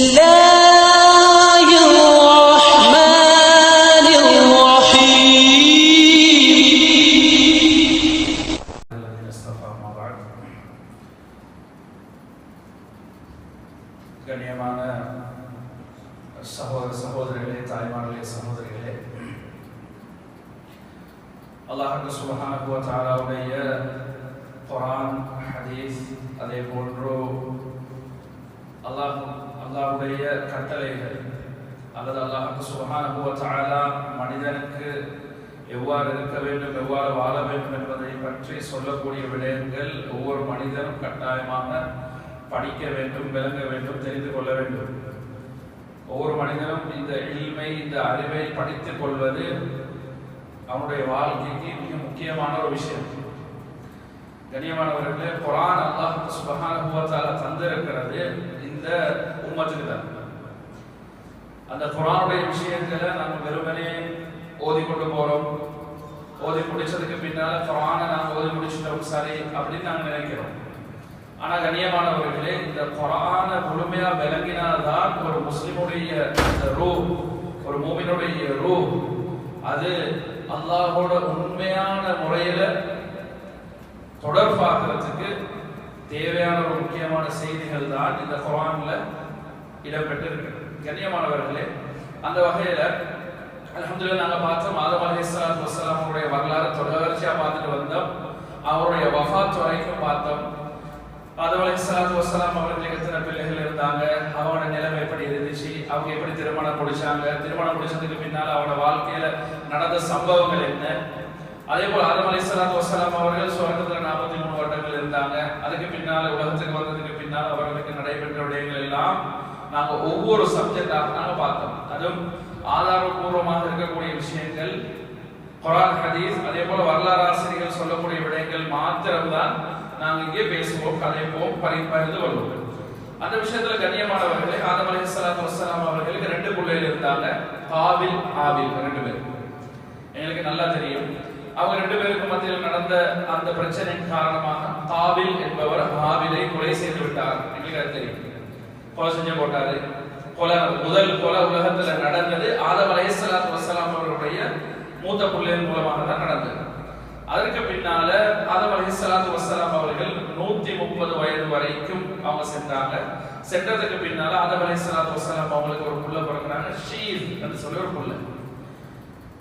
الله الرحمن الرحيم الذين اصطفى ما بعد கண்ணியமான சகோதர சகோதரிகளே தாய்மார்களே சகோதரிகளே அல்லாஹ் சுபஹானஹு வ தஆலாவுடைய குர்ஆன் ஹதீஸ் அதே போன்று அல்லாஹ் அல்லாஹ்வுடைய கட்டளைகள். அல்லது அல்லாஹுக்கு சுகமான வ மனிதனுக்கு எவ்வாறு இருக்க வேண்டும் எவ்வாறு வாழ வேண்டும் என்பதை பற்றி சொல்லக்கூடிய விடயங்கள் ஒவ்வொரு மனிதனும் கட்டாயமாக படிக்க வேண்டும் விளங்க வேண்டும் தெரிந்து கொள்ள வேண்டும். ஒவ்வொரு மனிதனும் இந்த இல்மை இந்த அறிவை படித்துக் கொள்வது அவனுடைய வாழ்க்கைக்கு மிக முக்கியமான ஒரு விஷயம். கண்ணியமானவர்களே குரான் அல்லாஹ் சுபகான தந்திருக்கிறது. இந்த அந்த குரானுடைய விஷயத்துல நம்ம வெறுமனே ஓதி கொண்டு போறோம். ஓதி முடிச்சதுக்கு பின்னால குரானை நாம் ஓதி முடிச்சிட்டோம். சரி அப்படின்னு நாங்க நினைக்கிறோம். ஆனா கண்ணியமானவர்களே இந்த குரானை முழுமையா விளங்கினால்தான் ஒரு முஸ்லிமுடைய அந்த ரூ ஒரு மூமினுடைய ரூ அது அல்லாஹோட உண்மையான முறையில தொடர்பாகிறதுக்கு தேவையான ஒரு முக்கியமான செய்திகள் தான் இந்த குரான்ல இடம்பெற்று இருக்கு கண்ணியமானவர்களே அந்த வகையில அலமதுல நாங்க பார்த்தோம் ஆதம் அலைஹிஸ்ஸலாத்து வஸ்ஸலாம் அவருடைய வரலாறு தொடர்ச்சியா பார்த்துட்டு வந்தோம். அவருடைய வஃபாத் வரைக்கும் பார்த்தோம். ஆதம் அலைஹிஸ்ஸலாத்து வசலாம் அவர்களுக்கு எத்தனை பிள்ளைகள் இருந்தாங்க அவனோட நிலைமை எப்படி இருந்துச்சு அவங்க எப்படி திருமணம் முடிச்சாங்க திருமணம் முடிச்சதுக்கு பின்னால் அவனோட வாழ்க்கையில நடந்த சம்பவங்கள் என்ன? அதே போல் ஆதம் அலைஹிஸ்ஸலாத்து வசலாம் அவர்கள் சுவர்க்கத்தில் நாற்பத்தி மூணு வருடங்கள் இருந்தாங்க. அதுக்கு பின்னால் உலகத்துக்கு வந்ததுக்கு பின்னால் அவர்களுக்கு நடைபெற்ற விடயங்கள் எல்லாம் நாங்க ஒவ்வொரு சப்ஜெக்டாக நாங்க பார்த்தோம். அதுவும் ஆதாரபூர்வமாக இருக்கக்கூடிய விஷயங்கள் குரான் ஹதீஸ் அதே போல வரலாறு ஆசிரியர்கள் சொல்லக்கூடிய விடயங்கள் மாத்திரம்தான் நாங்க இங்கே பேசுவோம் கதைப்போம் பரிந்து வருவோம். அந்த விஷயத்துல கண்ணியமானவர்களே ஆதம் அலி சலாத்து வசலாம் அவர்களுக்கு ரெண்டு பிள்ளைகள் இருந்தாங்க. காபில் ஆபில் ரெண்டு பேர். எங்களுக்கு நல்லா தெரியும். அவங்க ரெண்டு பேருக்கு மத்தியில் நடந்த அந்த பிரச்சனையின் காரணமாக காவில் என்பவர் ஆவிலை கொலை செய்து விட்டார். எங்களுக்கு அது தெரியும். கொலை செஞ்சு போட்டாரு. கொலை முதல் கொலை உலகத்துல நடந்தது ஆதம் அலைஹிஸ்ஸலாத்து வசலாம் அவர்களுடைய மூத்த பிள்ளையின் மூலமாக தான் நடந்தது. அதற்கு பின்னால ஆதம் அலைஹிஸ்ஸலாத்து வசலாம் அவர்கள் நூத்தி முப்பது வயது வரைக்கும் அவங்க சென்றாங்க. சென்றதுக்கு பின்னால ஆதம் அலைஹிஸ்ஸலாத்து வசலாம் அவங்களுக்கு ஒரு புள்ள பிறக்கிறாங்க ஷீர் என்று சொல்லி ஒரு புள்ள.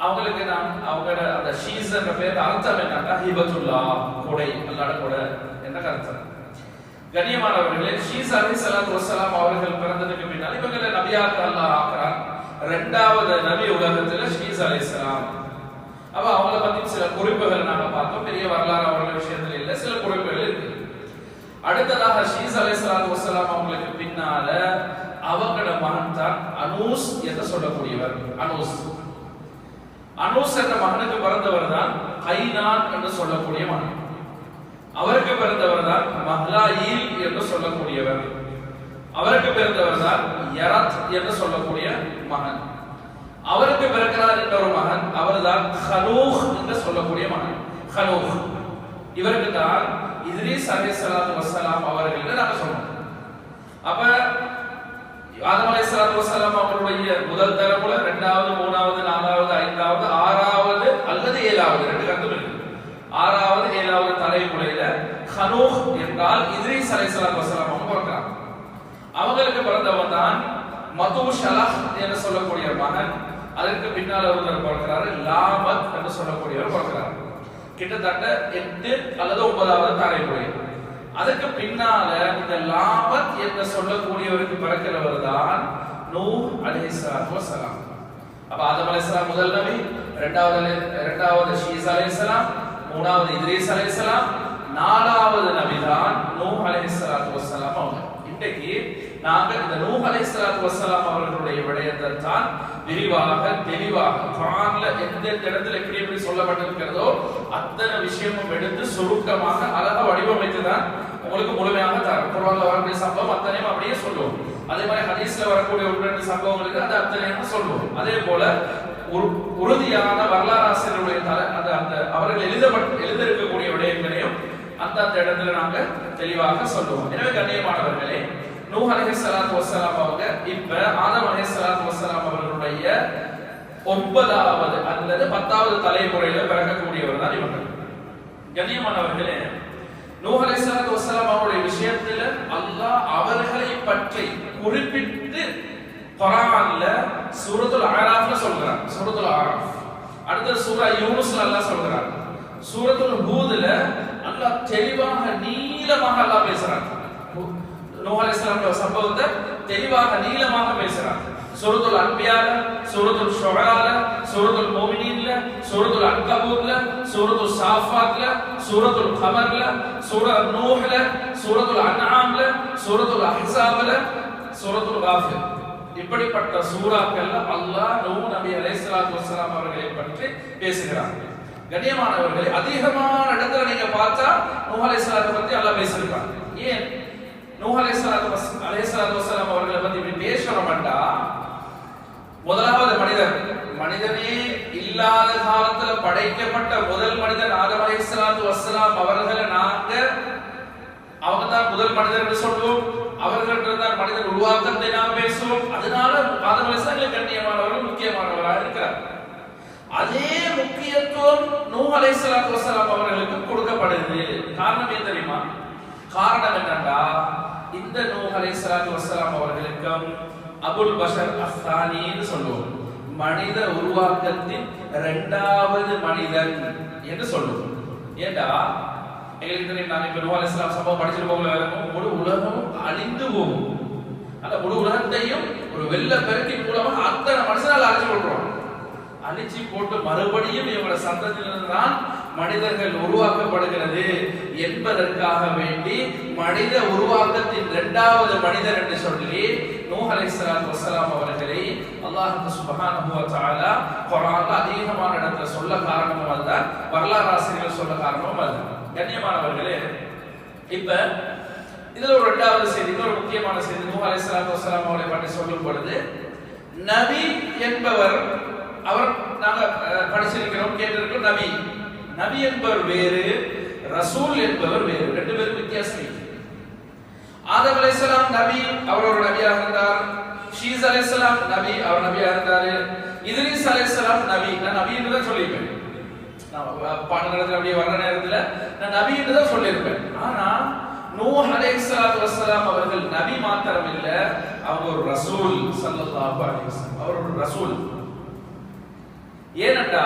அவங்களுக்கு நாம் அவங்களோட அந்த ஷீஸ் என்ற பேர் அர்த்தம் என்னன்னா ஹிபத்துல்லா கொடை அல்லாட கொடை என்ன அர்த்தம். கண்ணியமானவர்களே ஷீஸ் அலி சலாத்து வசலாம் அவர்கள் பிறந்ததுக்கு பின்னால் இவங்களை நபியாக அல்லாஹ் ஆக்குறான். ரெண்டாவது நபி உலகத்துல ஷீஸ் அலி சலாம். அப்ப அவங்கள பத்தி சில குறிப்புகள் நாங்க பார்த்தோம். பெரிய வரலாறு அவர்கள் விஷயத்துல இல்ல சில குறிப்புகள் இருக்கு. அடுத்ததாக ஷீஸ் அலி சலாத்து வசலாம் அவங்களுக்கு பின்னால அவங்களோட மகன் தான் அனூஸ் என்று சொல்லக்கூடியவர் அனூஸ். அனூஸ் என்ற மகனுக்கு பிறந்தவர் தான் கைனான் என்று சொல்லக்கூடிய மகன். அவருக்கு பிறந்தவர் தான் மஹ்லாயில் என்று சொல்லக்கூடியவர். அவருக்கு பிறந்தவர் தான் யரத் என்று சொல்லக்கூடிய மகன். அவருக்கு பிறக்கிறார் என்ற ஒரு மகன் அவர்தான் ஹனூஹ் என்று சொல்லக்கூடிய மகன். ஹனூஹ் இவருக்கு தான் இத்ரீஸ் சலாத்து வசலாம் அவர்கள் நாங்க சொன்னோம். அப்ப ஆதம் அலி சலாத்து வசலாம் அவருடைய முதல் தரமுல இரண்டாவது மூணாவது நாலாவது ஐந்தாவது ஆறாவது அல்லது ஏழாவது ரெண்டு ஆறாவது ஏழாவது தலைமுறையில ஹனூஹ் என்றால் இத்ரீஸ் அலைஹிஸ்ஸலாத்து வஸ்ஸலாம் அவங்க பிறக்கிறாங்க. அவங்களுக்கு பிறந்தவன் தான் மது ஷலஹ் என்று சொல்லக்கூடிய மகன். அதற்கு பின்னால் ஒருத்தர் பிறக்கிறாரு லாமத் என்று சொல்லக்கூடியவர் பிறக்கிறார். கிட்டத்தட்ட எட்டு அல்லது ஒன்பதாவது தலைமுறை. அதுக்கு பின்னால இந்த லாமத் என்று சொல்லக்கூடியவருக்கு பிறக்கிறவர் தான் நூர் அலைஹிஸ்ஸலாத்து வசலாம் அப்ப ஆதம் அலிஸ்லாம் முதல் நபி இரண்டாவது இரண்டாவது ஷீஸ் அலிஸ்லாம் மூணாவது இத்ரீஸ் அலைஹிஸ்ஸலாம் நாலாவது நபிதான் நூ நூஹ் அலைஹிஸ்ஸலாத்து வஸ்ஸலாம் அவங்க இன்றைக்கு நாங்கள் இந்த நூஹ் அலைஹிஸ்ஸலாத்து வஸ்ஸலாம் அவர்களுடைய விடயத்தை தான் விரிவாக தெளிவாக ஃபான்ல எந்த இடத்துல எப்படி எப்படி சொல்லப்பட்டிருக்கிறதோ அத்தனை விஷயமும் எடுத்து சுருக்கமாக அழகா வடிவமைத்து தான் உங்களுக்கு முழுமையாக தரும் குரான்ல வரக்கூடிய சம்பவம் அத்தனையும் அப்படியே சொல்லுவோம். அதே மாதிரி ஹதீஸ்ல வரக்கூடிய ஒரு ரெண்டு சம்பவங்களுக்கு அது அத்தனை சொல்லுவோம். அதே போல உறுதியான வரலாறாசிரியருடைய தலை அந்த அந்த அவர்கள் எழுதப்பட்டு எழுதியிருக்கக்கூடிய விடயங்களையும் அந்தந்த இடத்துல நாங்க தெளிவாக சொல்லுவோம். எனவே கண்ணியமானவர்களே நூஹ் அலைஹிஸ்ஸலாத்து வசலாம் அவங்க இப்ப ஆதம் அலைஹிஸ்ஸலாத்து வசலாம் அவர்களுடைய ஒன்பதாவது அல்லது பத்தாவது தலைமுறையில பிறக்கக்கூடியவர் தான் இவர்கள் கண்ணியமானவர்களே நூஹ் அலைஹிஸ்ஸலாத்து வசலாம் அவருடைய விஷயத்துல அல்லாஹ் அவர்களை பற்றி குறிப்பிட்டு குரான்ல சூரத்துல் ஆராஃப்ல சொல்றான் சூரத்துல் ஆராஃப் அடுத்த சூரா யூனுஸ்ல அல்லாஹ் சொல்றான். சூரத்துல் ஹூதுல அல்லாஹ் தெளிவாக நீளமாக அல்லாஹ் பேசுறான். நூஹ் அலைஹிஸ்ஸலாம் சம்பவத்தை தெளிவாக நீளமாக பேசுறான். சூரத்துல் அன்பியால சூரத்துல் ஷுஆல சூரத்துல் முஃமினீன்ல சூரத்துல் அன்கபூத்ல சூரத்துல் சாஃபாத்ல சூரத்துல் கமர்ல சூரா நூஹ்ல சூரத்துல் அன்ஆம்ல சூரத்துல் அஹ்ஸாப்ல சூரத்துல் காஃபிர். இப்படிப்பட்ட சூறாக்கள் அல்லாஹ் நூஹ் நபி அலைஹிஸ்ஸலாத்து வஸ்ஸலாம் அவர்களை பற்றி பேசுகிறார்கள். கண்ணியமானவர்களை அதிகமான இடத்துல நீங்க பார்த்தா நூஹ் அலைஹிஸ்ஸலாத்தை பத்தி அல்லாஹ் பேசியிருக்காங்க. ஏன்? நூஹ் அலைஹிஸ்ஸலாத்து வஸ் அலைஹிஸ்ஸலாத்து அவர்களை பத்தி இப்படி பேசணும்டா முதலாவது மனிதர் மனிதனே இல்லாத காலத்துல படைக்கப்பட்ட முதல் மனிதன் ஆதம் அலைஹிஸ்ஸலாத்து வஸ்ஸலாம் அவர்களை நாங்க அவங்க தான் முதல் மனிதர் என்று சொல்லுவோம் அவர்கள் மனிதர் உருவாக்கத்தை நாம் பேசுவோம். அதனால ஆதம் அலைஹிஸ்ஸலாம் கண்ணியமானவர்கள் முக்கியமானவராக இருக்கிறார். அதே முக்கியத்துவம் நூ அலைஹிஸ்ஸலாத்து வஸ்ஸலாம் அவர்களுக்கு கொடுக்கப்படுது. காரணம் ஏன் தெரியுமா? காரணம் என்னன்னா இந்த நூ அலைஹிஸ்ஸலாத்து வஸ்ஸலாம் அவர்களுக்கும் அபுல் பஷர் அஸ்தானின்னு சொல்லுவோம். மனித உருவாக்கத்தின் இரண்டாவது மனிதன் என்று சொல்லுவோம். ஏண்டா? எங்களுக்கு தெரியும் சம்பவம் படிச்சிருப்போம் முழு உலகம் அழிந்து போகும். அந்த முழு உலகத்தையும் ஒரு வெள்ள பெருக்கி மூலமாக அத்தனை மனுஷனால் அழிச்சு கொள்றோம். அழிச்சு போட்டு மறுபடியும் இவங்களோட சந்ததியிலிருந்து தான் மனிதர்கள் உருவாக்கப்படுகிறது என்பதற்காக வேண்டி மனித உருவாக்கத்தின் இரண்டாவது மனிதர் என்று சொல்லி நூஹ் அலைஹிஸ்ஸலாத்து வஸ்ஸலாம் அவர்களை அல்லாஹ் சுப்ஹானஹு வ தஆலா குர்ஆன்ல அதிகமான இடத்துல சொல்ல காரணமும் அல்ல வரலாறு ஆசிரியர்கள் சொல்ல காரணமும் அல்ல கண்ணியமானவர்களே இப்ப இதுல ஒரு ரெண்டாவது செய்தி இன்னொரு முக்கியமான செய்தி. நூ அலை சலாத்து வஸ்ஸலாம் அவர்களை பற்றி சொல்லும் பொழுது நபி என்பவர் அவர் நாங்க படிச்சிருக்கிறோம் கேட்டிருக்கிறோம் நபி. நபி என்பவர் வேறு ரசூல் என்பவர் வேறு. ரெண்டு பேரும் வித்தியாசம். ஆதம் அலைசலாம் நபி அவர் ஒரு நபியாக இருந்தார். ஷீஸ் அலைசலாம் நபி அவர் நபியாக இருந்தார். இதுலீஸ் அலைசலாம் நபி. நான் நபி என்று தான் சொல்லியிருப்பேன். நான் அப்படியே வர்ற நேரத்துல நான் நபி என்று தான் சொல்லியிருப்பேன். ஆனா நூஹ் அலைஹிஸ்ஸலாத்து வஸ்ஸலாம் அவர்கள் நபி மாத்திரம் இல்ல அவங்க ஒரு ரசூல் ஸல்லல்லாஹு அலைஹி வஸல்லம். அவர் ஒரு ரசூல். ஏனண்டா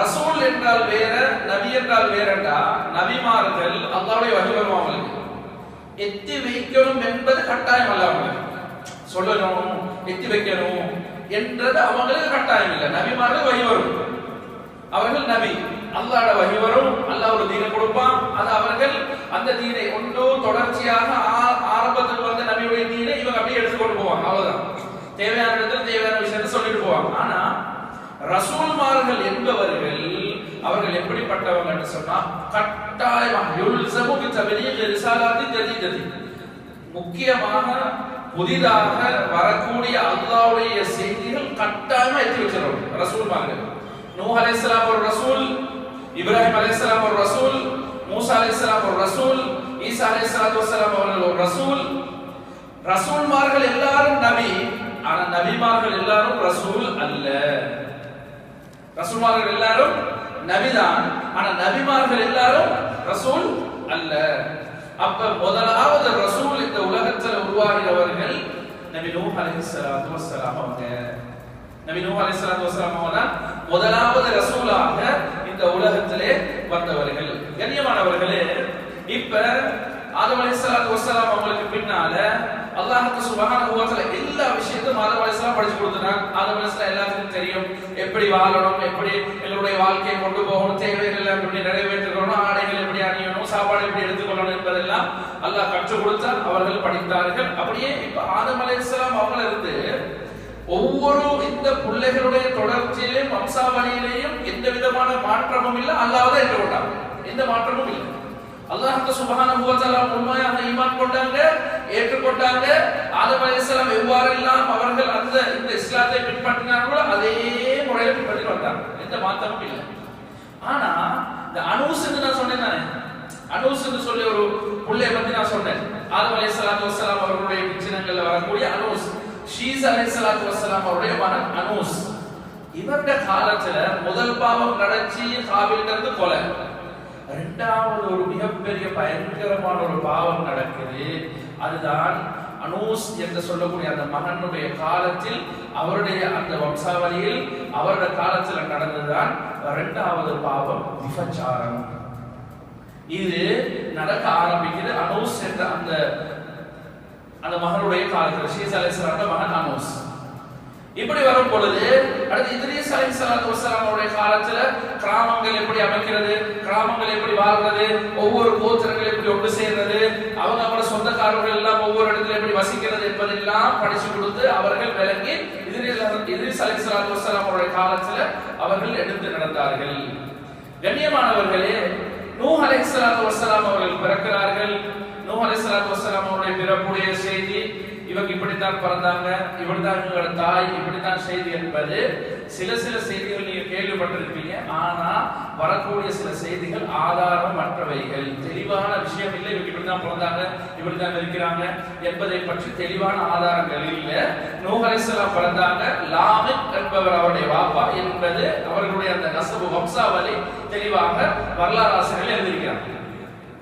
ரசூல் என்றால் வேற நபி என்றால் வேறண்டா நபிமார்கள் அல்லாஹ்வுடைய வகை வரும் அவங்களுக்கு. எத்தி வைக்கணும் என்பது கட்டாயம் அல்ல அவங்களுக்கு. சொல்லணும் எத்தி வைக்கணும் என்றது அவங்களுக்கு கட்டாயம் இல்லை. நபிமார்கள் வகை வரும். அவர்கள் நபி. அல்லாட வகி வரும் அல்லாஹ் ஒரு தீனை கொடுப்பான். அது அவர்கள் அந்த தீனை ஒன்றோ தொடர்ச்சியாக ஆ- ஆரம்பத்தில் வந்த நபியுடைய தீனை இவங்க அப்படியே எடுத்துக்கொண்டு போவாங்க. அவ்வளவுதான். தேவையான இடத்துல தேவையான விஷயத்தை சொல்லிட்டு போவாங்க. ஆனா ரசூல்மார்கள் என்பவர்கள் அவர்கள் எப்படிப்பட்டவங்க என்று சொன்னா கட்டாயமாக யுல்சமு பி தபலீக் ரிசாலாத்தி ஜதீததி. முக்கியமாக புதிதாக வரக்கூடிய அல்லாவுடைய செய்திகள் கட்டாயமா எத்தி வச்சிருவாங்க ரசூல்மார்கள். நூஹ் அலைஹிஸ்ஸலாம் ஒரு ரசூல் இப்ராஹிம் அலைஹிஸ்ஸலாம் ஒரு ரசூல் மூசா அலைஹிஸ்ஸலாம் ஒரு ரசூல் ஈசா அலைஹிஸ்ஸலாத்து வஸ்ஸலாம் அவர்கள் ஒரு ரசூல். ரசூல்மார்கள் எல்லாரும் நபி ஆனா நபிமார்கள் எல்லாரும் ரசூல் அல்ல. ரசூல்மார்கள் எல்லாரும் நபிதான் ஆனா நபிமார்கள் எல்லாரும் ரசூல் அல்ல. அப்ப முதலாவது ரசூல் இந்த உலகத்தில் உருவாகிறவர்கள் நபி நூஹ் அலைஹிஸ்ஸலாத்து வஸ்ஸலாம் அவங்க. நபி நூஹ் அலைஹிஸ்ஸலாத்து வஸ்ஸலாம் அவங்க தான் முதலாவது ரசூலாக இந்த உலகத்திலே வந்தவர்கள். கண்ணியமானவர்களே இப்ப ஆதம் அலைஹிஸ்ஸலாத்து வசலாம் அவங்களுக்கு பின்னால அல்லாஹ் சுப்ஹானஹு வ எல்லா விஷயத்தையும் ஆதம் அலைஹிஸ்ஸலாம் படிச்சு கொடுத்தாங்க ஆதம் அலைஹிஸ்ஸலாம் எல்லாத்துக்கும் தெரியும். எப்படி வாழணும் எப்படி எங்களுடைய வாழ்க்கையை கொண்டு போகணும் தேவைகள் எல்லாம் எப்படி நிறைவேற்றணும் ஆடைகள் எப்படி அணியணும் சாப்பாடு எப்படி எடுத்துக்கொள்ளணும் என்பதெல்லாம் அல்லாஹ் கற்றுக் கொடுத்தால் அவர்கள் படித்தார்கள். அப்படியே இப்ப ஆதம் அலைஹிஸ்ஸலாம் அவங்கள இருந்து ஒவ்வொரு இந்த பிள்ளைகளுடைய தொடர்ச்சியிலையும் வம்சாவளியிலையும் எந்த விதமான மாற்றமும் இல்லை. அல்லாத என்று கொண்டாங்க எந்த மாற்றமும் இல்லை. அல்லாஹ் சுபஹான வ தஆலா உண்மையாக ஈமான் கொண்டாங்க ஏற்றுக்கொண்டாங்க. ஆதம் எவ்வாறு எவ்வாறெல்லாம் அவர்கள் அந்த இந்த இஸ்லாத்தை பின்பற்றினார்களோ அதே முறையில் பின்பற்றி வந்தாங்க. எந்த மாற்றமும் இல்லை. ஆனா இந்த அனூஸ் நான் சொன்னேன் தானே? அனூஸ் சொல்லி ஒரு பிள்ளைய பத்தி நான் சொன்னேன். ஆதம் அலைஹிஸ்ஸலாத்து வஸ்ஸலாம் அவர்களுடைய சின்னங்கள்ல வரக்கூடிய அனூஸ். ஷீஸ் அலைஹிஸ்ஸலாத்து வஸ்ஸலாம் அவருடைய மகன் அனூஸ். இவருடைய காலத்துல முதல் பாவம் நடச்சி காவிலிருந்து கொலை. ரெண்டாவது ஒரு மிகப்பெரிய பயங்கரமான ஒரு பாவம் நடக்குது. அதுதான் அனூஸ் என்று சொல்லக்கூடிய அந்த மகனுடைய காலத்தில் அவருடைய அந்த வம்சாவளியில் அவருடைய காலத்தில் நடந்ததுதான் இரண்டாவது பாவம் விபச்சாரம். இது நடக்க ஆரம்பிக்குது அனூஸ் என்ற அந்த அந்த மகனுடைய காலத்தில் ஷீஸ் அலைஹிஸ்ஸலாமுடைய மகன் அனோஸ் இப்படி வரும் பொழுது அடுத்து இத்ரீஸ் அலைஹிஸ்ஸலாத்து சலாத்து வசலாமுடைய காலத்துல கிராமங்கள் எப்படி அமைக்கிறது கிராமங்கள் எப்படி வாழ்றது ஒவ்வொரு கோத்திரங்கள் எப்படி ஒன்று சேர்றது அவங்க அவங்களோட சொந்தக்காரர்கள் எல்லாம் ஒவ்வொரு இடத்துல எப்படி வசிக்கிறது என்பதெல்லாம் படிச்சு கொடுத்து அவர்கள் விளங்கி இத்ரீஸ் இத்ரீஸ் அலைஹிஸ்ஸலாத்து வஸ்ஸலாம் அவருடைய காலத்துல அவர்கள் எடுத்து நடந்தார்கள். கண்ணியமானவர்களே நூ அலை சலாத்து வசலாம் அவர்கள் பிறக்கிறார்கள். நூஹ் அலைஹிஸ்ஸலாத்து வஸ்ஸலாம் அவருடைய பிறப்புடைய செய்தி இவங்க இப்படித்தான் பிறந்தாங்க இப்படித்தான் இவங்களோட தாய் இப்படித்தான் செய்தி என்பது சில சில செய்திகள் நீங்க கேள்விப்பட்டிருப்பீங்க. ஆனா வரக்கூடிய சில செய்திகள் ஆதாரம் மற்றவைகள் தெளிவான விஷயம் இல்லை இவங்க இப்படிதான் பிறந்தாங்க இப்படிதான் இருக்கிறாங்க என்பதை பற்றி தெளிவான ஆதாரங்கள் இல்லை. நூஹ் பிறந்தாங்க லாமிக் என்பவர் அவருடைய வாப்பா என்பது அவர்களுடைய அந்த நசபு வம்சாவளி தெளிவாக வரலாறு ஆசிரியர்கள் எழுதி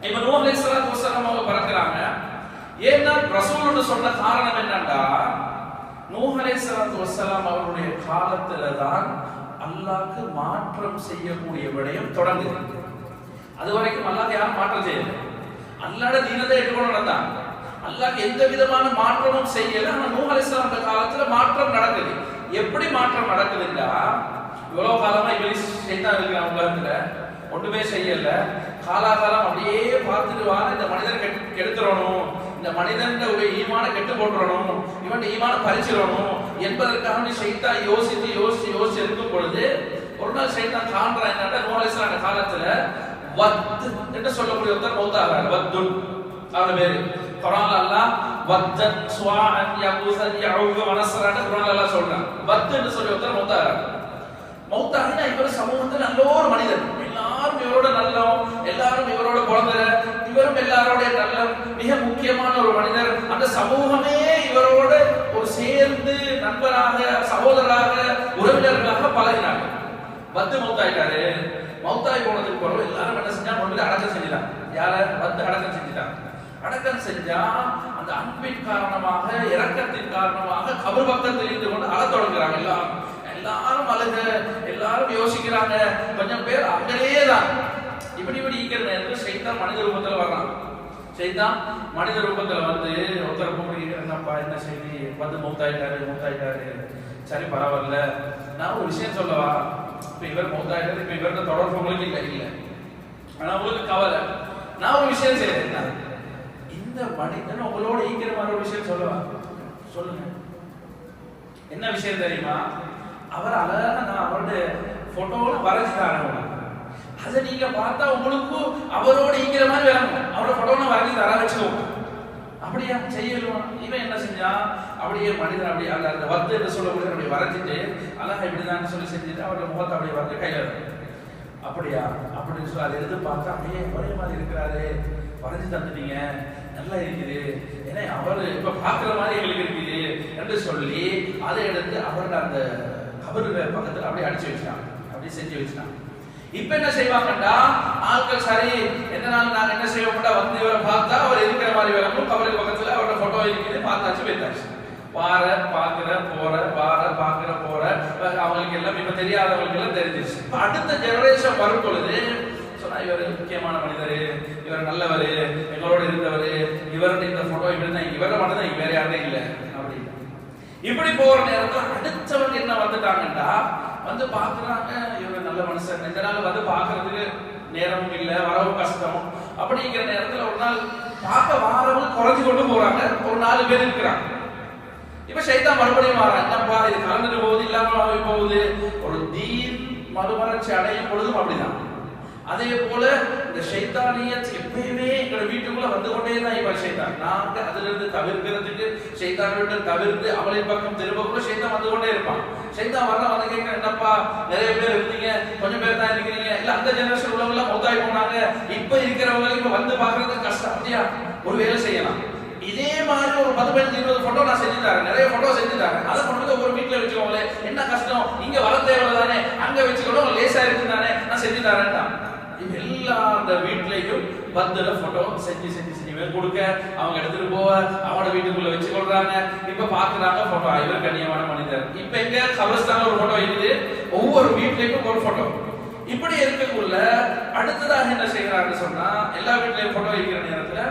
இப்ப நூஹ் அலைஹிஸ்ஸலாத்து வஸ்ஸலாம் அவங்க பறக்கிறாங்க. ஏன்னா ரசூலுன்னு சொன்ன காரணம் என்னன்னா நூஹ் அலைஹிஸ்ஸலாத்து வசலாம் அவருடைய காலத்துல தான் அல்லாக்கு மாற்றம் செய்யக்கூடிய விடயம் தொடங்குது. அது வரைக்கும் அல்லாஹ் யாரும் மாற்றம் செய்யல. அல்லாட தீனத்தை எடுக்கணும் நடந்தாங்க அல்லாஹ் எந்த விதமான மாற்றமும் செய்யல. ஆனா நூஹ் அந்த காலத்துல மாற்றம் நடக்குது. எப்படி மாற்றம் நடக்குதுன்னா இவ்வளவு காலமா இபிலிஸ் செய்தான் இருக்கிறான் உலகத்துல. ஒண்ணுமே செய்யல. காலாகாலம் அப்படியே பார்த்துட்டு வார இந்த மனிதன் கெட்டு கெடுத்துடணும் இந்த மனிதன் ஈமான கெட்டு போட்டுறணும். இவன் ஈமான பறிச்சிடணும். என்பதற்காக நீ சைத்தான் யோசித்து யோசித்து யோசிச்சு இருக்கும் பொழுது ஒரு நாள் சைத்தா காண்றான் என்னன்னா? அந்த காலத்துல வத்து என்று சொல்லக்கூடிய ஒருத்தர் மௌத்தாகிறார். வத்துன். அவன பேரு. குரான் அல்லாஹ் வத்தன் சுவான் யகூசன் யஊக வனஸ்ரான குரான் அல்லாஹ் சொல்றான் வத்து என்று சொல்லி ஒருத்தர் மௌத்தாகிறார். மௌத்தாகினா இவர் சமூகத்தில் நல்ல ஒரு மனிதன். எல்லாரும் இவரோட நல்லம் எல்லாரும் இவரோட பிறந்த இவரும் எல்லாரோடைய நல்ல மிக முக்கியமான ஒரு மனிதர். அந்த சமூகமே இவரோட ஒரு சேர்ந்து நண்பராக சகோதராக உறவினர்களாக பழகினாங்க. பத்து மௌத்தாயிட்டாரு. மௌத்தாய் போனதுக்கு பிறகு எல்லாரும் என்ன செஞ்சா கொண்டு அடக்கம் செஞ்சுட்டாங்க. யார? பத்து அடக்கம் செஞ்சுட்டாங்க. அடக்கம் செஞ்சா அந்த அன்பின் காரணமாக இறக்கத்தின் காரணமாக கபர் பக்கத்தில் இருந்து கொண்டு அழத் தொடங்குறாங்க எல்லாரும். எல்லாரும் அழுக எல்லாரும் யோசிக்கிறாங்க. கொஞ்சம் பேர் அங்கேயே தான் இப்படி இப்படி ஈக்கிற நேரத்தில் சைத்தான் மனித ரூபத்தில் வர்றான். சைத்தான் மனித ரூபத்தில் வந்து ஒருத்தர் கூப்பிட்டு என்னப்பா என்ன செய்தி? வந்து மூத்தாயிட்டாரு மூத்தாயிட்டாரு. சரி பரவாயில்ல. நான் ஒரு விஷயம் சொல்லவா? இப்போ இவர் மூத்தாயிட்டாரு இப்போ இவருக்கு தொடர்பு உங்களுக்கு இல்லை இல்லை. ஆனால் உங்களுக்கு கவலை. நான் ஒரு விஷயம் செய்யறேன் என்ன? இந்த மனிதன் உங்களோட ஈக்கிற மாதிரி ஒரு விஷயம் சொல்லவா? சொல்லுங்க. என்ன விஷயம் தெரியுமா? அவர் அழகான நான் அவருடைய போட்டோவோட வரைஞ்சிட்டாரு அதை நீங்க பார்த்தா உங்களுக்கும் அவரோட ஈக்கிற மாதிரி வேணும். அவரோட போட்டோவை வரைஞ்சி தர வச்சுக்கோங்க. அப்படியா? செய்யலாம் இவன் என்ன செஞ்சான் அப்படியே மனிதன் அப்படியே அந்த அந்த வத்து என்று சொல்லக்கூடிய அப்படி வரைஞ்சிட்டு அழகா இப்படிதான் சொல்லி செஞ்சுட்டு அவரோட முகத்தை அப்படியே வரைஞ்சு கையில அப்படியா? அப்படின்னு சொல்லி அதை எடுத்து பார்த்தா அப்படியே ஒரே மாதிரி இருக்கிறாரு. வரைஞ்சு தந்துட்டீங்க. நல்லா இருக்குது. ஏன்னா அவர் இப்ப பாக்குற மாதிரி எங்களுக்கு இருக்குது. என்று சொல்லி அதை எடுத்து அவரோட அந்த கபரு பக்கத்துல அப்படியே அடிச்சு வச்சுட்டாங்க. அப்படியே செஞ்சு வச்சுட்டாங்க. இப்ப என்ன செய்வாங்கடா ஆட்கள் சரி எந்த நாள் நாங்க என்ன செய்வோம்டா வந்து இவரை பார்த்தா அவர் இருக்கிற மாதிரி விளங்கும் கபருக்கு பக்கத்துல அவரோட போட்டோ இருக்குது. பார்த்தாச்சு வைத்தாச்சு வார பாக்குற போற வார பாக்குற போற. அவங்களுக்கு எல்லாம் இப்ப தெரியாதவங்களுக்கு எல்லாம் தெரிஞ்சிருச்சு. இப்ப அடுத்த ஜெனரேஷன் வரும் பொழுது சொன்னா இவர் முக்கியமான மனிதர் இவர் நல்லவர் எங்களோட இருந்தவர் இவருடைய இந்த போட்டோ இப்படி தான் இவரை மட்டும் தான் வேற யாருமே இல்லை. இப்படி போற நேரத்துல அடுத்தவங்க என்ன வந்துட்டாங்கடா வந்து பாக்குறாங்க இவங்க நல்ல மனுஷன். இந்த நாள் வந்து பாக்குறதுக்கு நேரமும் இல்ல வரவும் கஷ்டம். அப்படிங்கிற நேரத்துல ஒரு நாள் பார்க்க வாரவங்க குறைஞ்சு கொண்டு போறாங்க. ஒரு நாலு பேர் இருக்கிறாங்க. இப்ப சைதா மறுபடியும் மாறான் என்னப்பா இது கலந்துட்டு போகுது இல்லாம போய் போகுது. ஒரு தீர் மறுமலர்ச்சி அடையும் பொழுதும் அப்படிதான். அதே போல இந்த சைத்தானியத் எப்பயுமே எங்க வீட்டுக்குள்ள வந்து கொண்டே தான் இப்ப சைத்தான். நாங்க அதுல இருந்து தவிர்க்கிறதுக்கு சைத்தான் தவிர்த்து அவளின் பக்கம் திரும்பக்குள்ள சைத்தான் வந்து கொண்டே இருப்பான். சைத்தான் வரல வந்து கேட்க என்னப்பா நிறைய பேர் இருந்தீங்க கொஞ்சம் பேர் தான் இருக்கிறீங்க. இல்ல அந்த ஜெனரேஷன் உள்ளவங்க எல்லாம் மொத்தாய் போனாங்க. இப்ப இருக்கிறவங்க இப்ப வந்து பாக்குறது கஷ்டம். அப்படியா? ஒரு வேலை செய்யலாம். இதே மாதிரி ஒரு பத்து பதினஞ்சு இருபது போட்டோ நான் செஞ்சு தரேன் நிறைய போட்டோ செஞ்சு தரேன் அதை கொண்டு வந்து ஒரு வீட்டுல வச்சுக்கோங்களேன். என்ன கஷ்டம்? இங்க வர தேவை தானே. அங்க வச்சுக்கணும் லேசா இருக்கு தானே நான் செஞ்சு தரேன்டா எல்லா அந்த வீட்லயும் பத்துல போட்டோ செஞ்சு செஞ்சு செஞ்சு இவன் கொடுக்க அவங்க எடுத்துட்டு போவ அவனோட வீட்டுக்குள்ள வச்சு கொள்றாங்க இப்ப பாக்குறாங்க போட்டோ இவர் கண்ணியமான மனிதர் இப்ப எங்க கபரஸ்தான்ல ஒரு போட்டோ இருக்குது. ஒவ்வொரு வீட்லயும் ஒரு போட்டோ இப்படி இருக்கக்குள்ள அடுத்ததாக என்ன செய்யறாங்கன்னு சொன்னா எல்லா வீட்லயும் போட்டோ இருக்கிற நேரத்துல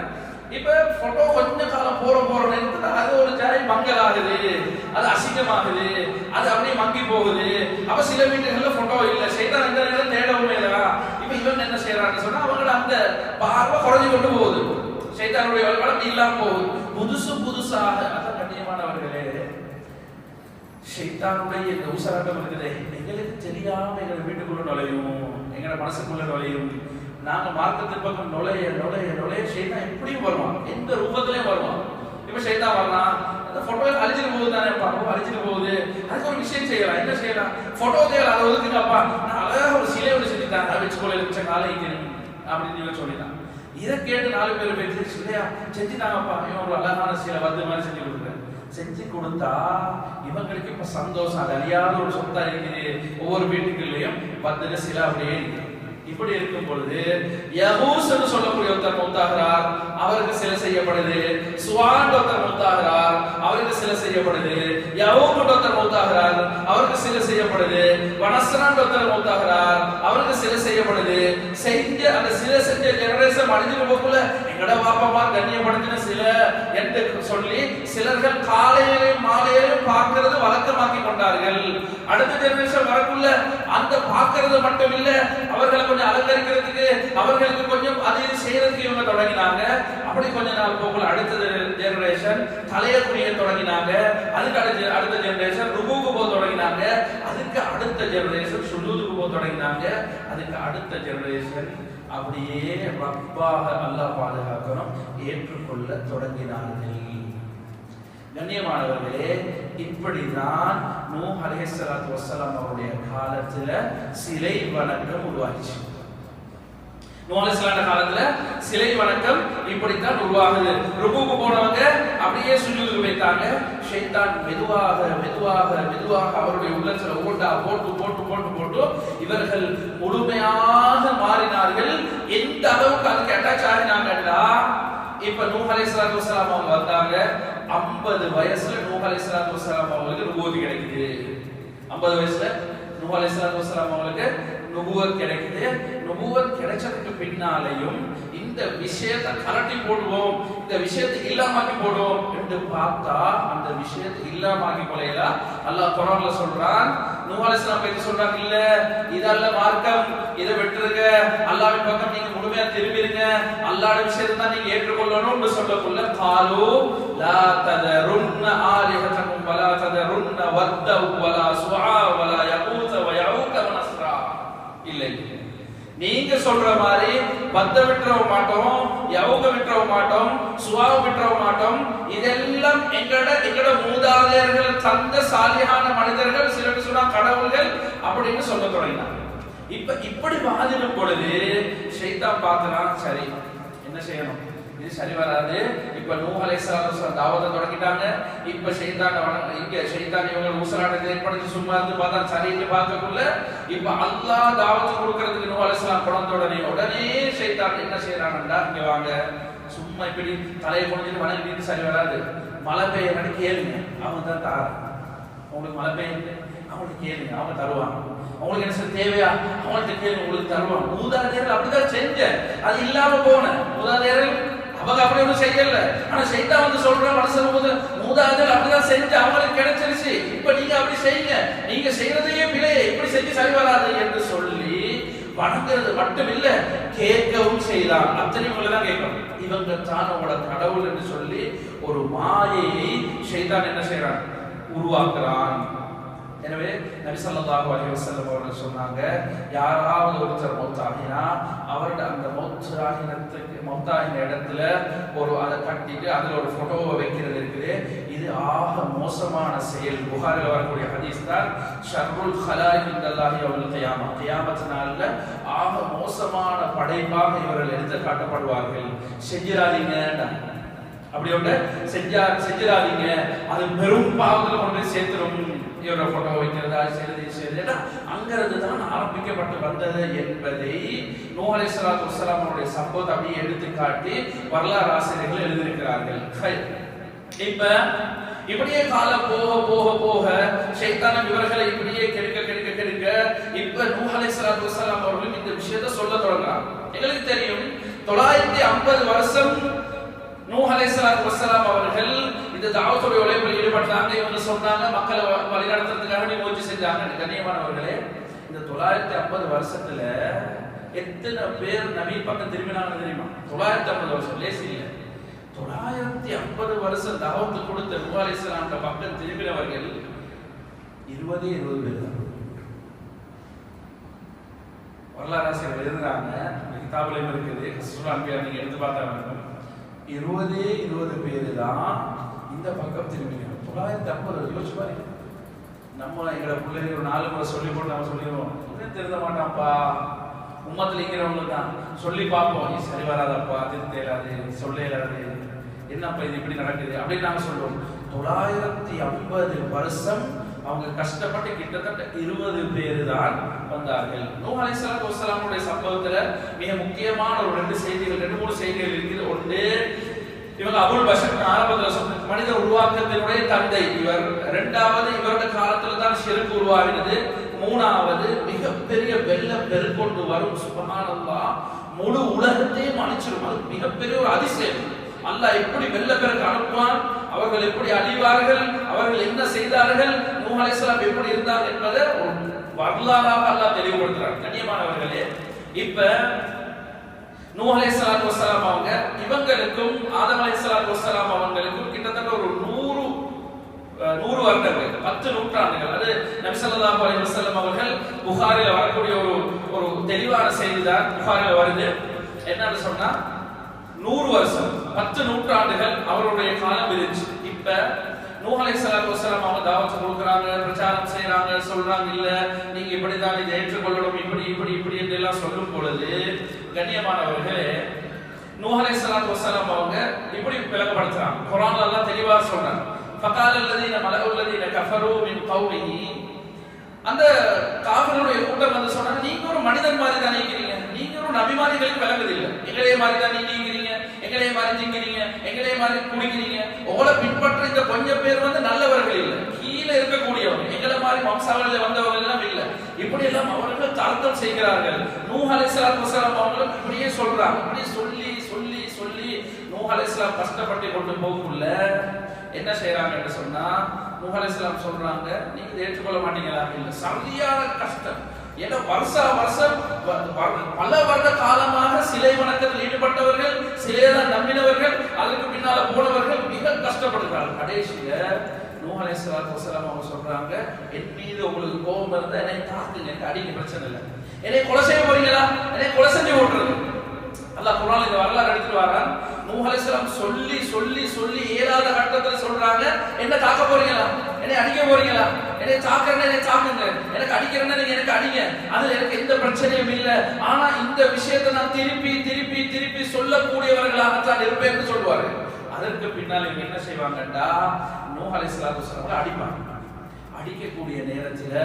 இப்ப போட்டோ கொஞ்ச காலம் போற போற நேரத்துல அது ஒரு ஜாய் மங்கல் ஆகுது அது அசிங்கமாகுது. அது அப்படியே மங்கி போகுது. அப்ப சில வீட்டுகள்ல போட்டோ இல்ல. செய்தான் இந்த நேரம் தேடவும் இல்ல இப்ப என்ன செய்யறாங்கன்னு சொன்னா அவங்கள அந்த பார்வை குறைஞ்சு கொண்டு போகுது. சைத்தானுடைய வளர்ச்சி இல்லாம போகுது. புதுசு புதுசாக அதான் கண்ணியமானவர்களே சைத்தானுடைய இந்த உசராட்டம் இருக்குதே. எங்களுக்கு தெரியாம எங்களை வீட்டுக்குள்ள நுழையும். எங்களை மனசுக்குள்ள நுழையும். நாங்க மார்க்கத்தின் பக்கம் நுழைய நுழைய நுழைய சைத்தா எப்படியும் வருவான். எந்த ரூபத்திலையும் வருவான். இப்ப சைத்தா வரலாம் அந்த போட்டோ அழிச்சிட்டு போகுது தானே பாப்போம் அழிச்சிட்டு போகுது. அதுக்கு ஒரு விஷயம் செய்யலாம். என்ன செய்யலாம்? போட்டோ தேவை அதை ஒதுக்குங்கப்பா. நான் ஒரு சிலை ஒன்று செஞ்சுட்டாங்க அதை வச்சு வச்ச காலை அப்படின்னு இவன் சொல்லிட்டான் இதை கேட்டு நாலு பேர் பேசி சிலையா செஞ்சுட்டாங்கப்பா. இவன் ஒரு அழகான சிலை வந்து மாதிரி செஞ்சு கொடுக்குறேன் செஞ்சு கொடுத்தா இவங்களுக்கு இப்ப சந்தோஷம். அது அறியாத ஒரு சொத்தா இருக்குது. ஒவ்வொரு வீட்டுக்குள்ளேயும் பத்து சிலை அப்படியே இருக்குது. இப்படி இருக்கும் பொழுது யகூஸ் என்று சொல்லக்கூடிய ஒருத்தர் மௌத்தாகிறார் அவருக்கு சிலை செய்யப்படுது. சுவான் ஒருத்தர் மௌத்தாகிறார் அவருக்கு சிலை செய்யப்படுது. யகூப் ஒருத்தர் மௌத்தாகிறார் அவருக்கு சிலை செய்யப்படுது. வனசரான் ஒருத்தர் மௌத்தாகிறார் அவருக்கு சிலை செய்யப்படுது. செஞ்ச அந்த சிலை செஞ்ச ஜெனரேஷன் அழிஞ்சு போக்குள்ள எங்கட பாப்பமா கண்ணியப்படுத்தின சில என்று சொல்லி சிலர்கள் காலையிலும் மாலையிலும் பார்க்கிறது வழக்கமாக்கி கொண்டார்கள். அடுத்த ஜெனரேஷன் வரக்குள்ள அந்த பார்க்கறது மட்டும் இல்ல அவர்களை கொஞ்சம் அலங்கரிக்கிறதுக்கு அவர்களுக்கு கொஞ்சம் அது இது செய்யறதுக்கு இவங்க தொடங்கினாங்க. அப்படி கொஞ்ச நாள் போகல அடுத்த ஜெனரேஷன் தலைய குனிய தொடங்கினாங்க. அதுக்கு அடுத்த அடுத்த ஜெனரேஷன் ருபுக்கு போக தொடங்கினாங்க. அதுக்கு அடுத்த ஜெனரேஷன் சுஜூதுக்கு போக தொடங்கினாங்க. அதுக்கு அடுத்த ஜெனரேஷன் அப்படியே ரப்பாக அல்லாஹ் பாதுகாக்கணும். ஏற்றுக்கொள்ள தொடங்கினார்கள். கண்ணியமானவர்களே இப்படிதான் நூ அலைஹிஸ்ஸலாத்து வஸ்ஸலாம் அவருடைய காலத்துல சிலை வணக்கம் உருவாச்சு நூ அலைஹிஸ்ஸலாம் காலத்துல சிலை வணக்கம் இப்படித்தான் உருவாகுது. ருபுக்கு போனவங்க அப்படியே சுஜூதுக்கு வைத்தாங்க ஷைத்தான் மெதுவாக மெதுவாக மெதுவாக அவருடைய உள்ளத்துல ஓட்டா போட்டு போட்டு போட்டு போட்டு இவர்கள் முழுமையாக மாறினார்கள். எந்த அளவுக்கு அதுக்கு அட்டாச் ஆகினாங்கன்னா இப்ப நூஹ் சலாத்து வசலாம் அவங்க வந்தாங்க. 50 வயசுல நூஹ் சலாத்து வசலாம் அவங்களுக்கு நுபுவத் கிடைக்குது. 50 வயசுல நூஹ் சலாத்து வசலாம் அவங்களுக்கு நுபுவத் கிடைக்குது. நுபுவத் கிடைச்சதுக்கு பின்னாலையும் இந்த விஷயத்தை கலட்டி போடுவோம் இந்த விஷயத்தை இல்லாமாக்கி போடுவோம் என்று பார்த்தா அந்த விஷயத்தை இல்லாமாக்கி போலையில அல்லாஹ் குரான்ல சொல்றான். நூஹ் அலைஹிஸ்ஸலாம் பத்தி சொல்றாங்க இல்ல இதல்ல மார்க்கம். இதை விட்டுருங்க. அல்லாவின் பக்கம் நீங்க முழுமையா திரும்பிருங்க. அல்லாட விஷயத்தை தான் நீங்க ஏற்றுக்கொள்ளணும்னு சொல்லக்குள்ள காலு லா ததருன்ன ஆலிஹதகும் வலா ததருன்ன வத்த வலா சுஆ வலா யகூத வ யஊக வ நஸ்ரா இல்லை நீங்க சொல்ற மாதிரி பத்த விட்டுறவ மாட்டோம் யவுக விட்டுறவ மாட்டோம் சுவாவ விட்டுறவ மாட்டோம். இதெல்லாம் எங்களோட எங்களோட மூதாதையர்கள் தந்த சாலியான மனிதர்கள் சிலர் சொன்னா கடவுள்கள் அப்படின்னு சொல்ல தொடங்கினாங்க. இப்ப இப்படி வாதிடும் பொழுது ஷைத்தான் பார்த்தனா சரி என்ன செய்யணும்? இது சரி வராது. இப்ப நூஹ் அலைஹிஸ்ஸலாம் தாவத்தை தொடங்கிட்டாங்க. இப்ப ஷைத்தான் வணங்க இங்க ஷைத்தான் இவங்க ஊசலாட்டத்தை ஏற்படுத்தி சும்மா இருந்து பார்த்தா சரின்னு பார்க்கக்குள்ள இப்ப அல்லாஹ் தாவத்து கொடுக்கறதுக்கு நூஹ் அலைஹிஸ்ஸலாம் குழந்த உடனே உடனே ஷைத்தான் என்ன செய்யறாங்கடா இங்க வாங்க. சும்மா இப்படி தலையை குனிஞ்சிட்டு வணங்கிட்டு சரி வராது. மழை பெய்யறன்னு கேளுங்க. அவங்க தான் தாரன் உங்களுக்கு மழை பெய்யுது அவங்களுக்கு கேளுங்க. அவங்க தருவாங்க. அவங்களுக்கு என்ன தேவையா? அவங்கள்ட்ட கேள்வி உங்களுக்கு தருவாங்க. மூதாதையர்கள் அப்படிதான் செஞ்ச அது இல்லாம போன. மூதாதையர்கள் அவங்க அப்படி ஒன்றும் செய்யல. ஆனா செய்தா வந்து சொல்ற மனசு போது மூதாதல் அப்படிதான் செஞ்சு அவங்களுக்கு கிடைச்சிருச்சு. இப்ப நீங்க அப்படி செய்யுங்க. நீங்க செய்யறதையே பிழையே இப்படி செஞ்சு சரி வராது என்று சொல்லி வணங்குறது மட்டும் இல்ல கேட்கவும் செய்தான். அத்தனை உங்களை தான் கேட்கணும். இவங்க தான் உங்களோட கடவுள் என்று சொல்லி ஒரு மாயையை செய்தான் என்ன செய்யறான் உருவாக்குறான். எனவே நபிசல்லாஹு அலிவசல்லம் அவர்கள் சொன்னாங்க யாராவது ஒருத்தர் மௌத்தாகினா அவர்கிட்ட அந்த மௌத்தாகினத்துக்கு மௌத்தாகின இடத்துல ஒரு அதை கட்டிட்டு அதில் ஒரு ஃபோட்டோவை வைக்கிறது இருக்குது. இது ஆக மோசமான செயல். புகாரில் வரக்கூடிய ஹதீஸ் தான் ஷர்ருல் ஹலாயிக் இந்தல்லாஹி அவர்கள் கியாமா. கியாமத் ஆக மோசமான படைப்பாக இவர்கள் எடுத்து காட்டப்படுவார்கள். செஞ்சிடாதீங்க அப்படி ஒன்று செஞ்சா செஞ்சிடாதீங்க அது பெரும் பாவத்தில் ஒன்று சேர்த்துரும். இவரை போட்டோ வைக்கிறதா செய்யறது செய்யறது அங்கிருந்து தான் ஆரம்பிக்கப்பட்டு வந்தது என்பதை நூஹலை சலாத் வசலாம் அவருடைய சம்பவத்தை அப்படியே எடுத்துக்காட்டி வரலாறு ஆசிரியர்கள் எழுதியிருக்கிறார்கள். இப்ப இப்படியே காலம் போக போக போக ஷைத்தானம் இவர்களை இப்படியே கெடுக்க கெடுக்க கெடுக்க இப்ப நூஹலை சலாத் வசலாம் அவர்களும் இந்த விஷயத்தை சொல்ல தொடங்குறாங்க. எங்களுக்கு தெரியும் தொள்ளாயிரத்தி ஐம்பது வருஷம் நூஹலை சலாத் வசலாம் அவர்கள் இந்த தாவத்துடைய உழைப்பில் ஈடுபட்டாங்க இவங்க சொன்னாங்க மக்களை வ- வழிநடத்துறதுக்காக நீ முயற்சி செஞ்சாங்க கண்ணியமானவர்களே இந்த தொள்ளாயிரத்தி ஐம்பது வருஷத்துல எத்தனை பேர் நபி பக்கம் திரும்பினாங்க தெரியுமா? தொள்ளாயிரத்தி ஐம்பது வருஷம். லேசி இல்லை. தொள்ளாயிரத்தி ஐம்பது வருஷம் தாவத்து கொடுத்த நூஹ் அலைஹிஸ்ஸலாம் பக்கம் திரும்பினவர்கள் இருபது இருபது பேர் தான். வரலாறு ஆசிரியர் இருந்தாங்க கிதாபுலையும் இருக்குது சுற்றுலா நீங்க எடுத்து பார்த்தா இருபது இருபது பேர் தான் இந்த பக்கம் திரும்பினாங்க தொள்ளாயிரத்தி ஐம்பது யோசிச்சு பாருங்க நம்ம எங்களை பிள்ளைங்க ஒரு நாலு முறை சொல்லி போட்டு நம்ம சொல்லிடுவோம். இன்னும் திருந்த மாட்டான்ப்பா. உம்மத்தில் இருக்கிறவங்க தான். சொல்லி பார்ப்போம். நீ சரி வராதப்பா. திருத்த இயலாது. சொல்ல இயலாது. என்னப்பா இது இப்படி நடக்குது? அப்படின்னு நாங்க சொல்லுவோம். தொள்ளாயிரத்தி ஐம்பது வருஷம் அவங்க கஷ்டப்பட்டு கிட்டத்தட்ட இருபது பேர் தான் வந்தார்கள் நூ அலைஹிஸ்ஸலாத்து வஸ்ஸலாமுடைய சம்பவத்தில் மிக முக்கியமான ஒரு ரெண்டு செய்திகள் ரெண்டு மூணு செய்திகள் இருக்குது ஒன்று இவங்க அபுல் பஷர் ஆரம்பத்தில் சொன்ன மனித உருவாக்கத்தினுடைய தந்தை இவர். இரண்டாவது இவருடைய காலத்துல தான் சிறப்பு உருவாகினது. மூணாவது மிகப்பெரிய வெள்ள பெருக்கொண்டு வரும். சுபஹானல்லாஹ் முழு உலகத்தையும் அழிச்சிடும் அது மிகப்பெரிய ஒரு அதிசயம். அல்லாஹ் எப்படி வெள்ள பெருக்கு அனுப்புவான்? அவர்கள் எப்படி அழிவார்கள்? அவர்கள் என்ன செய்தார்கள்? நூஹ் அலைஹிஸ்ஸலாம் எப்படி இருந்தார் என்பதை வரலாறாக அல்லாஹ் தெளிவுபடுத்துறார் கண்ணியமானவர்களே இப்ப நூஹ் அலைஹிஸ்ஸலாத்து அலுவலாம் அவர்களுக்கும் கிட்டத்தட்ட ஒரு நூறு நூறு வருடங்கள் பத்து நூற்றாண்டுகள். அது நபி அலி வசல்லம் அவர்கள் புகாரில் வரக்கூடிய ஒரு ஒரு தெளிவான செய்தி தான் புகாரில் வருது. என்னன்னு சொன்னா நூறு வருஷம் பத்து நூற்றாண்டுகள் அவருடைய காலம் இருந்துச்சு. இப்ப நூஹ் சலாத்து வஸலாம் அவங்க தாவத் கொடுக்குறாங்க பிரச்சாரம் செய்யறாங்க சொல்றாங்க இல்ல நீங்க இப்படிதான் இதை ஏற்றுக்கொள்ளணும் இப்படி இப்படி இப்படி என்று எல்லாம் சொல்லும் பொழுது கண்ணியமானவர்களே நூஹ் அலைஹிஸ்ஸலாத்து வஸலாம் அவங்க இப்படி விளக்கப்படுத்துறாங்க. குர்ஆன்ல எல்லாம் தெளிவா சொல்றாங்க. ஃபகால் அல்லதீன மலஉ அல்லதீன கஃபரு மின் கௌமிஹி அந்த காஃபிருடைய கூட்டம் வந்து சொன்னாங்க நீங்க ஒரு மனிதன் மாதிரி தானே இருக்கிறீங்க. நீங்க ஒரு நபிமாரிகளுக்கு மாதிரி விளங்குது இல்ல எங்களே மாதிரி தான் நீங்க இருக்கிறீங்க. எங்களே மாதிரி திங்கிறீங்க எங்களே மாதிரி குடிக்கிறீங்க. உங்களை பின்பற்ற இந்த கொஞ்சம் பேர் வந்து நல்லவர்கள் இல்ல. கீழே இருக்கக்கூடியவங்க எங்களை மாதிரி வம்சாவளியில வந்தவர்கள் எல்லாம் இல்ல. இப்படி எல்லாம் அவர்கள் தாழ்த்தம் செய்கிறார்கள். நூஹ் அலைஹிஸ்ஸலாத்து வசலாம் அவங்களும் இப்படியே சொல்றாங்க. இப்படி சொல்லி நூஹ் அலைஹிஸ்ஸலாம் கஷ்டப்பட்டு கொண்டு போகக்குள்ள என்ன செய்யறாங்க என்று சொன்னா நூஹ் அலைஹிஸ்ஸலாம் சொல்றாங்க நீங்க இதை ஏற்றுக்கொள்ள மாட்டீங்களா? இல்ல. சரியான கஷ்டம். ஏன்னா வருஷ வருஷம் பல வருட காலமாக சிலை வணக்கத்தில் ஈடுபட்டவர்கள் சிலையெல்லாம் நம்பினவர்கள் அதற்கு பின்னால போனவர்கள் மிக கஷ்டப்படுகிறார்கள். கடைசியில நூஹ் அலைஹிஸ்ஸலாத்து வஸலாம் அவங்க சொல்றாங்க என் மீது உங்களுக்கு கோபம் இருந்தா என்னை தாக்குங்க எனக்கு அடிக்க பிரச்சனை இல்லை. என்னை கொலை செய்ய போறீங்களா? என்னை கொலை செஞ்சு ஓட்டுறது. அல்லாஹ் குரான் இந்த வரலாறு எடுத்துட்டு வரான் நூஹ் சொல்லி சொல்லி சொல்லி ஏழாவது கட்டத்துல சொல்றாங்க என்ன தாக்க போறீங்களா? என்னை அடிக்க போறீங்களா? என்னை தாக்குறேன்னா என்னை தாக்குங்க எனக்கு அடிக்கிறேன்னா நீங்க எனக்கு அடிங்க. அதுல எனக்கு எந்த பிரச்சனையும் இல்ல. ஆனா இந்த விஷயத்தை நான் திருப்பி திருப்பி திருப்பி சொல்லக்கூடியவர்களாகத்தான் இருப்பேன்னு சொல்லுவாரு. அதற்கு பின்னால் இவங்க என்ன செய்வாங்கடா நூஹ் அலைஹிஸ்ஸலாத்து அடிப்பாங்க. அடிக்கக்கூடிய நேரத்தில்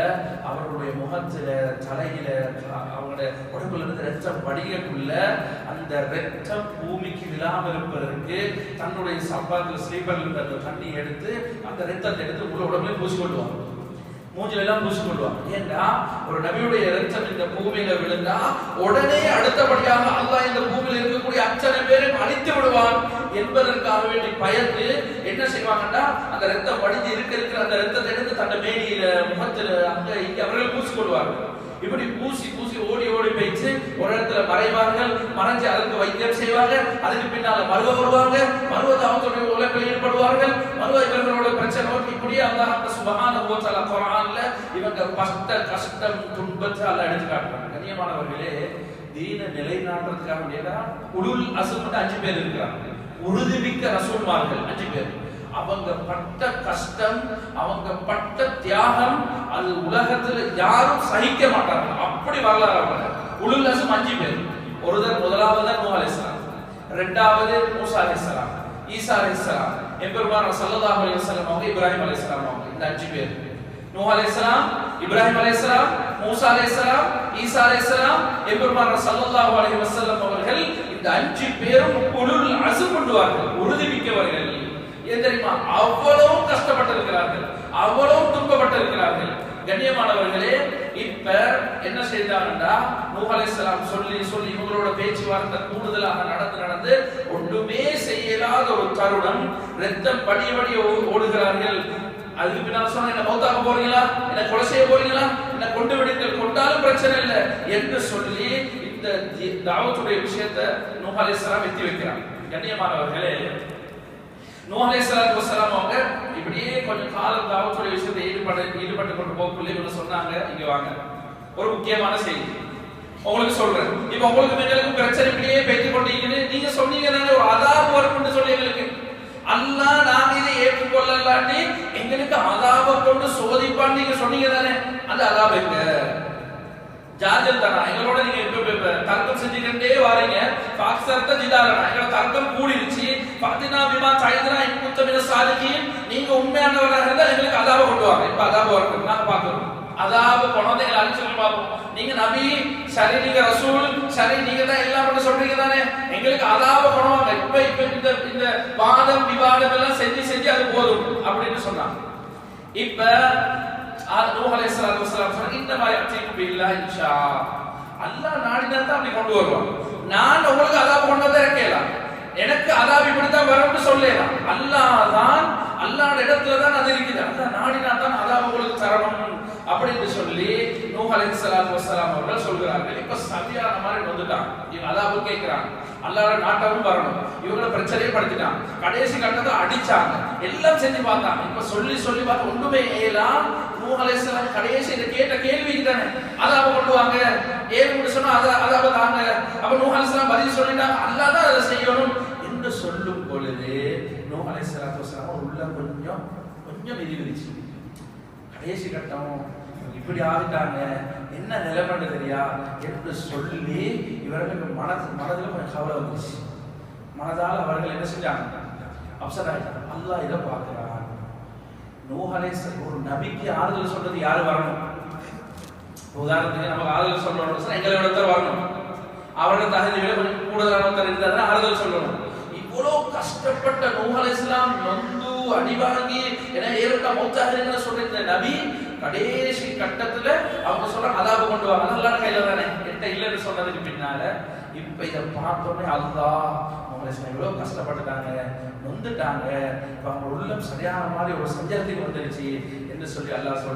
அவர்களுடைய முகத்தில் தலையில அவங்களுடைய உடம்புல இருந்து ரத்தம் வடிகக்குள்ள அந்த ரத்தம் பூமிக்கு விழாம இருப்பதற்கு தன்னுடைய சப்பாத்துல ஸ்லீப்பர்ல இருந்த அந்த தண்ணி எடுத்து அந்த ரத்தத்தை எடுத்து உள்ள உடம்புல பூசி கொள்வாங்க. மூஞ்சில எல்லாம் பூசி கொள்வாங்க. ஏன்னா ஒரு நபியுடைய ரத்தம் இந்த பூமியில விழுந்தா உடனே அடுத்தபடியாக அல்லாஹ் இந்த பூமியில இருக்கக்கூடிய அத்தனை பேரையும் அழித்து விடுவான் என்பதற்காக வேண்டி பயந்து என்ன செய்வாங்கன்னா அந்த ரத்தம் வடிஞ்சு இருக்க இருக்கிற அந்த ரத்தத்தை எடுத்து தன்னை மேடியில முகத்துல அங்க இங்க அவர்கள் பூசி கொள்வார்கள். இப்படி பூசி பூசி ஓடி ஓடி போயிட்டு ஒரு இடத்துல மறைவார்கள். மறைஞ்சு அதற்கு வைத்தியம் செய்வாங்க. அதுக்கு பின்னால மருவ வருவாங்க. மருவ தாவத்துடைய உழைப்பில் ஈடுபடுவார்கள். மருவ இவர்களோட பிரச்சனை நோக்கி இப்படியே அல்லாஹ் சுபகான ஓச்சல குரான்ல இவங்க கஷ்ட கஷ்டம் துன்பத்தை அல்ல எடுத்து காட்டுறாங்க. கண்ணியமானவர்களே தீன நிலைநாட்டுறதுக்காக வேண்டியதா? உளுல் அசுமட்டு அஞ்சு பேர் இருக்கிறாங்க. உறுதிமிக்க ரசூல்மார்கள் அஞ்சு பேர். அவங்க பட்ட கஷ்டம் அவங்க பட்ட தியாகம் அது உலகத்துல யாரும் சகிக்க மாட்டாங்க. அப்படி வரலாறு அவங்க உளுல்லசும் அஞ்சு பேர். ஒருதர் முதலாவது நூ அலிஸ்லாம் ரெண்டாவது மூசா அலிஸ்லாம் ஈசா அலிஸ்லாம் எம்பெருமான சல்லதா அலிஸ்லாம் அவங்க இப்ராஹிம் அலிஸ்லாம் அவங்க இந்த அஞ்சு பேர். நூ அலிஸ்லாம் இப்ராஹிம் அலிஸ்லாம் மூசா அலிஸ்லாம் ஈசா அலிஸ்லாம் எம்பெருமான ஸல்லல்லாஹு அலைஹி வஸல்லம் அவர்கள் இந்த அஞ்சு பேரும் உலுல் அஸ்ம் கொண்டுவார்கள் உறுதி மிக்கவர்கள். ஏன் தெரியுமா? அவ்வளவு கஷ்டப்பட்டிருக்கிறார்கள். அவ்வளவு துன்பப்பட்டிருக்கிறார்கள். கண்ணியமானவர்களே இப்ப என்ன செய்தாங்கன்னா நூஹ் சொல்லி சொல்லி இவங்களோட பேச்சுவார்த்தை கூடுதலாக நடந்து நடந்து ஒன்றுமே செய்யலாத ஒரு தருணம் ரத்தம் படிய படிய ஓடுகிறார்கள். அதுக்கு பின்னால் சொன்ன என்ன மௌத்தாக போறீங்களா? என்ன கொலை செய்ய போறீங்களா? என்ன கொண்டு விடுங்கள்? கொண்டாலும் பிரச்சனை இல்லை. என்று சொல்லி இந்த தாவத்துடைய விஷயத்தை நூஹ் அலைஹிஸ்ஸலாம் எத்தி வைக்கிறாங்க கண்ணியமானவர்களே நூஹ் சலாத்து வசலாம் அவங்க இப்படியே கொஞ்சம் காலம் தாவத்துடைய விஷயத்தை ஈடுபட ஈடுபட்டு கொண்டு போக இவங்க சொன்னாங்க. இங்க வாங்க. ஒரு முக்கியமான செய்தி. உங்களுக்கு சொல்றேன். இப்ப உங்களுக்கு எங்களுக்கு பிரச்சனை இப்படியே பேசி கொண்டீங்கன்னு நீங்க சொன்னீங்க தானே ஒரு அதாபு வரும்னு சொல்லி எங்களுக்கு. அல்லா நாங்க இதை ஏற்றுக்கொள்ளலாட்டி எங்களுக்கு அதாப கொண்டு சோதிப்பான்னு நீங்க சொன்னீங்க தானே. அந்த அதாபு எங்க? ஜார்ஜல் தானா எங்களோட நீங்க இப்ப இப்ப- தர்க்கம் செஞ்சுக்கிட்டே வாரீங்க? பாக்ஸர்த்த ஜிதாரனா எங்களோட தர்க்கம் கூடிருச்சு. பாத்தினா பிமா சாயித்ரா இன்குத்தமின சாதிக்கின் நீங்க உண்மையானவராக இருந்தா எங்களுக்கு அதாப கொண்டு வாங்க. இப்ப அதாப வரணும் நாங்க பாக்குறோம் அதாப பணத்தை எங்களை அழிச்சு பார்ப்போம். நீங்க நபி சரி நீங்க ரசூல் சரி நீங்க தான் எல்லாம் பண்ண சொல்றீங்க தானே? எங்களுக்கு அதாப கொண்டு இப்ப இப்ப இந்த இந்த வாதம் விவாதம் எல்லாம் செஞ்சு செஞ்சு அது போதும். அப்படின்னு சொன்னாங்க. இப்ப ஆ- நூஹ் அலைஹிஸ்ஸலாத்து வஸ்ஸலாம் சொன்ன இன்னமா யஅதீக்கும் பில்லாஹ் இன்ஷா. அல்லாஹ் நாடினா தான் அப்படி கொண்டு வருவான். நான் உங்களுக்கு அதாப் கொண்டு வந்தா இருக்கேலாம் எனக்கு அதாப் இப்படி தான் வரும்னு சொல்லலாம் அல்லாஹ் தான் அல்லாஹ் இடத்துல தான் அது இருக்குது. அல்லாஹ் நாடினா தான் அதாப் உங்களுக்கு தரணும் அப்படின்னு சொல்லி நூஹ் அலைஹிஸ்ஸலாத்து வஸ்ஸலாம் அவர்கள் சொல்றாங்க இப்ப சரியான மாதிரி வந்துட்டாங்க இவங்க அதாபு கேட்கிறாங்க அல்லாஹ்வோட நாட்டவும் வரணும். இவங்கள பிரச்சனையே படுத்திட்டாங்க கடைசி கட்டத்தை அடிச்சாங்க. எல்லாம் செஞ்சு பார்த்தாங்க இப்ப சொல்லி சொல்லி பார்த்து ஒண்ணுமே ஏலாம் நூஹ் கடைசி இந்த கேட்ட கேள்விக்கு தானே அதை அவ வாங்க. ஏன் இப்படி சொன்னா? அதை அவ தாங்க. அப்ப நூஹ் பதில் சொல்லிட்டாங்க அல்லா தான் அதை செய்யணும் என்று சொல்லும் பொழுது நூஹ் உள்ள கொஞ்சம் கொஞ்சம் விதி விதிச்சு கடைசி கட்டம் இப்படி ஆகிட்டாங்க என்ன நிலைமை தெரியா? என்று சொல்லி இவர்களுக்கு மனது மனதில் கொஞ்சம் கவலை வந்துச்சு மனதால் அவர்கள் என்ன செஞ்சாங்க? அப்செட் ஆகிட்டாங்க அல்லாஹ் இதை பார்க்குறாங்க நூஹ் ஒரு நபிக்கு ஆறுதல் சொல்றது யாரு வரணும்? உதாரணத்துக்கு நமக்கு ஆறுதல் சொல்லணும் சொன்னா எங்களை ஒருத்தர் வரணும். அவரோட தகுதி விட கொஞ்சம் கூடுதலானவர் இருந்தாருன்னா ஆறுதல் சொல்லணும். இவ்வளவு கஷ்டப்பட்ட நூஹ் இஸ்லாம் நொந்து அடிவாங்கி ஏன்னா ஏற்பட்ட மௌத்தாகிறீங்கன்னு சொல்ற இந்த நபி கடைசி கட்டத்துல அவங்க சொல்ற அதாப கொண்டு வாங்க அதெல்லாம் கையில தானே? என்கிட்ட இல்லைன்னு சொன்னதுக்கு பின்னால இப்ப இதை பார்த்தோன்னே அல்லாஹ் இஸ்லாம் இவ்வளவு கஷ்டப்பட்டுட்டாங்க. நொந்துட்டாங்க. இப்போ அவங்க உள்ளம் சரியான மாதிரி ஒரு சஞ்சலத்துக்கு வந்துடுச்சு என்று சொல்லி அல்லாஹ் சொல்ற